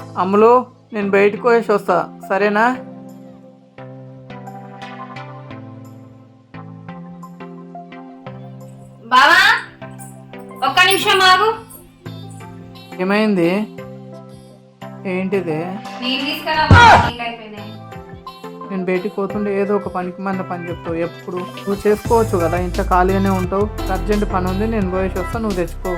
అమ్ములు నేను బయటకు పోయేసి వస్తా. సరేనా? బావా ఒక్క నిమిషం ఆగు. ఏమైంది? ఏంటిది? తీసుకురా అయిపోయినాయి. నేను బయటికి పోతుంటే ఏదో ఒక పనికి మన పని చెప్తావు. ఎప్పుడు? నువ్వు చేసుకోవచ్చు కదా ఇంట్లో ఖాళీగానే ఉంటావు. అర్జెంట్ పని ఉంది నేను పోయేసి వస్తా నువ్వు తెచ్చుకో.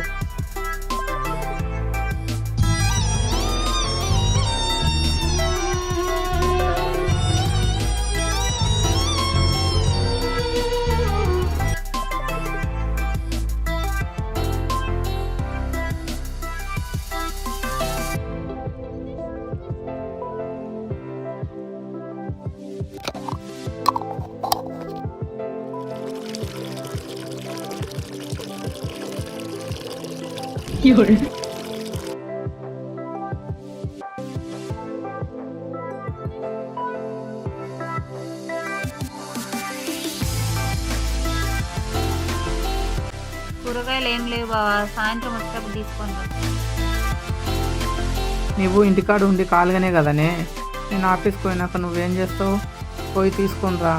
కూరగాయలు ఏం లేవు బావా. సాయంత్రం వచ్చేటప్పుడు తీసుకొని. నువ్వు ఇంటికాడ ఉండి ఖాళీగానే కదనే? నేను ఆఫీస్కి పోయినాక నువ్వేం చేస్తావు? పోయి తీసుకొని రా.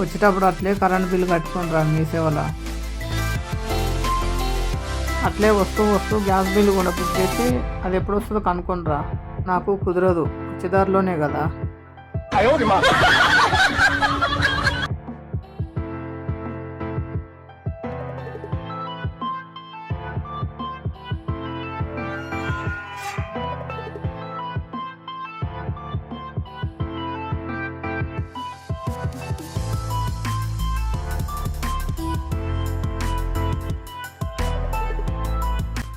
వచ్చేటప్పుడు అట్లే కరెంట్ బిల్లు కట్టుకొని రా మీ సేవల. అట్లే వస్తూ వస్తూ గ్యాస్ బిల్లు కూడా బుక్ చేసి అది ఎప్పుడు వస్తుందో కనుక్కోనరా నాకు కుదరదు. వచ్చేదారిలోనే కదా.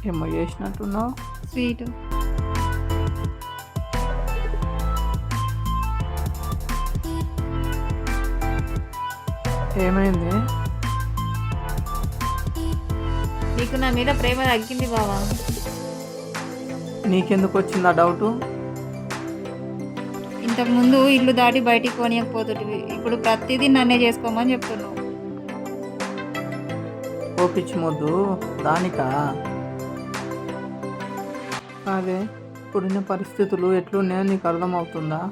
ఏమో చేసినట్టున్నావు? స్వీట్. ఏమైంది? నీకు నా మీద ప్రేమ తగ్గింది బావా. నీకెందుకు వచ్చింది ఆ డౌటు? ఇంతకు ముందు ఇల్లు దాటి బయటికి పోనీయకపోతుంటివి. ఇప్పుడు ప్రతిదీ నన్నే చేసుకోమని చెప్తున్నావు. ఓ పిచ్చి మొద్దు దానికా? అదే ఇప్పుడున్న పరిస్థితులు ఎట్లున్నాయో నీకు అర్థమవుతుందా?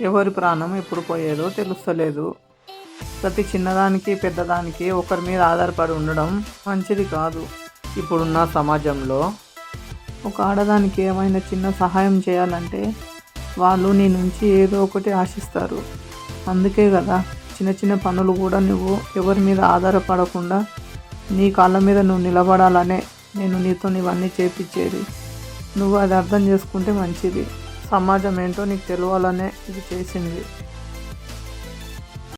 ఎవరి ప్రాణం ఎప్పుడు పోయేదో తెలుస్తలేదు. ప్రతి చిన్నదానికి పెద్దదానికి ఒకరి మీద ఆధారపడి ఉండడం మంచిది కాదు. ఇప్పుడున్న సమాజంలో ఒక ఆడదానికి ఏమైనా చిన్న సహాయం చేయాలంటే వాళ్ళు నీ నుంచి ఏదో ఒకటి ఆశిస్తారు. అందుకే కదా చిన్న చిన్న పనులు కూడా నువ్వు ఎవరి మీద ఆధారపడకుండా నీ కాళ్ళ మీద నువ్వు నిలబడాలనే నేను నీతో ఇవన్నీ చేపించేది. నువ్వు అది అర్థం చేసుకుంటే మంచిది. సమాజం ఏంటో నీకు తెలియాలనే ఇది చేసింది.